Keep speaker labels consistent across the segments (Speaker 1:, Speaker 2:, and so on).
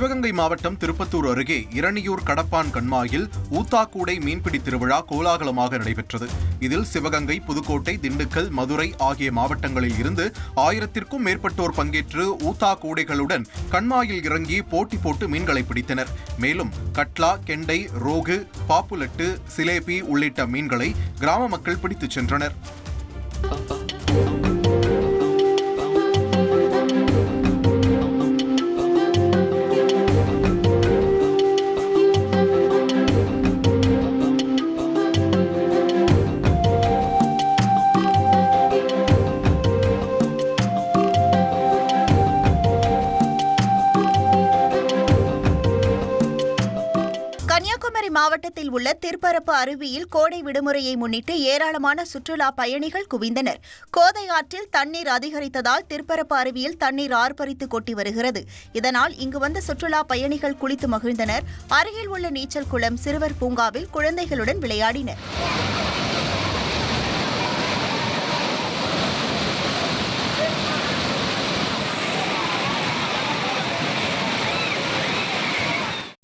Speaker 1: சிவகங்கை மாவட்டம் திருப்பத்தூர் அருகே இரணியூர் கடப்பான் கண்மாயில் ஊத்தாக்கூடை மீன்பிடி திருவிழா கோலாகலமாக நடைபெற்றது. இதில் சிவகங்கை புதுக்கோட்டை திண்டுக்கல் மதுரை ஆகிய மாவட்டங்களில் இருந்து ஆயிரத்திற்கும் மேற்பட்டோர் பங்கேற்று ஊத்தாக்கூடைகளுடன் கண்மாயில் இறங்கி போட்டி போட்டு மீன்களை பிடித்தனர். மேலும் கட்லா கெண்டை ரோகு பாப்புலட்டு சிலேபி உள்ளிட்ட மீன்களை கிராம மக்கள் பிடித்துச் சென்றனர்.
Speaker 2: கன்னியாகுமரி மாவட்டத்தில் உள்ள திருப்பரப்பு அருவியில் கோடை விடுமுறையை முன்னிட்டு ஏராளமான சுற்றுலா பயணிகள் குவிந்தனர். கோதை ஆற்றில் தண்ணீர் அதிகரித்ததால் திருப்பரப்பு அருவியில் தண்ணீர் ஆர்ப்பரித்து கொட்டி வருகிறது. இதனால் இங்கு வந்த சுற்றுலா பயணிகள் குளித்து மகிழ்ந்தனர். அருகில் உள்ள நீச்சல் குளம் சிறுவர் பூங்காவில் குழந்தைகளுடன் விளையாடினர்.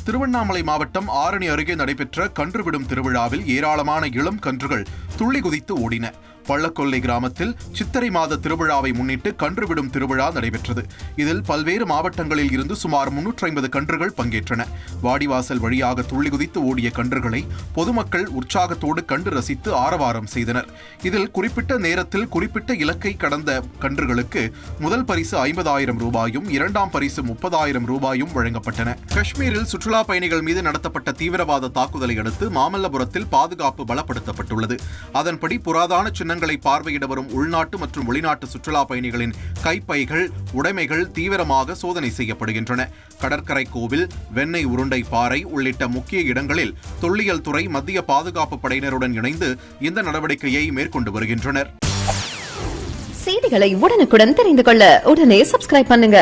Speaker 1: திருவண்ணாமலை மாவட்டம் ஆரணி அருகே நடைபெற்ற கன்றுவிடும் திருவிழாவில் ஏராளமான இளம் கன்றுகள் துள்ளி குதித்து ஓடின. பள்ளக்கொல்லை கிராமத்தில் சித்திரை மாத திருவிழாவை முன்னிட்டு கன்றுவிடும் திருவிழா நடைபெற்றது. இதில் பல்வேறு மாவட்டங்களில் இருந்து சுமார் முன்னூற்றி ஐம்பது கன்றுகள் பங்கேற்றன. வாடிவாசல் வழியாக துள்ளி குதித்து ஓடிய கன்றுகளை பொதுமக்கள் உற்சாகத்தோடு கண்டு ரசித்து ஆரவாரம் செய்தனர். இதில் குறிப்பிட்ட நேரத்தில் குறிப்பிட்ட இலக்கை கடந்த கன்றுகளுக்கு முதல் பரிசு ஐம்பதாயிரம் ரூபாயும் இரண்டாம் பரிசு முப்பதாயிரம் ரூபாயும் வழங்கப்பட்டன. காஷ்மீரில் சுற்றுலா சுற்றுலா பயணிகள் மீது நடத்தப்பட்ட தீவிரவாத தாக்குதலை அடுத்து மாமல்லபுரத்தில் பாதுகாப்பு பலப்படுத்தப்பட்டுள்ளது. அதன்படி புராதான சின்னங்களை பார்வையிட வரும் உள்நாட்டு மற்றும் வெளிநாட்டு சுற்றுலா பயணிகளின் கைப்பைகள் உடைமைகள் தீவிரமாக சோதனை செய்யப்படுகின்றன. கடற்கரை கோவில் வெண்ணெய் உருண்டை பாறை உள்ளிட்ட முக்கிய இடங்களில் தொல்லியல் துறை மத்திய பாதுகாப்பு படையினருடன் இணைந்து இந்த நடவடிக்கையை மேற்கொண்டு வருகின்றனர்.
Speaker 3: செய்திகளை உடனுக்குடன் தெரிந்து கொள்ள உடனே சப்ஸ்கிரைப் பண்ணுங்க.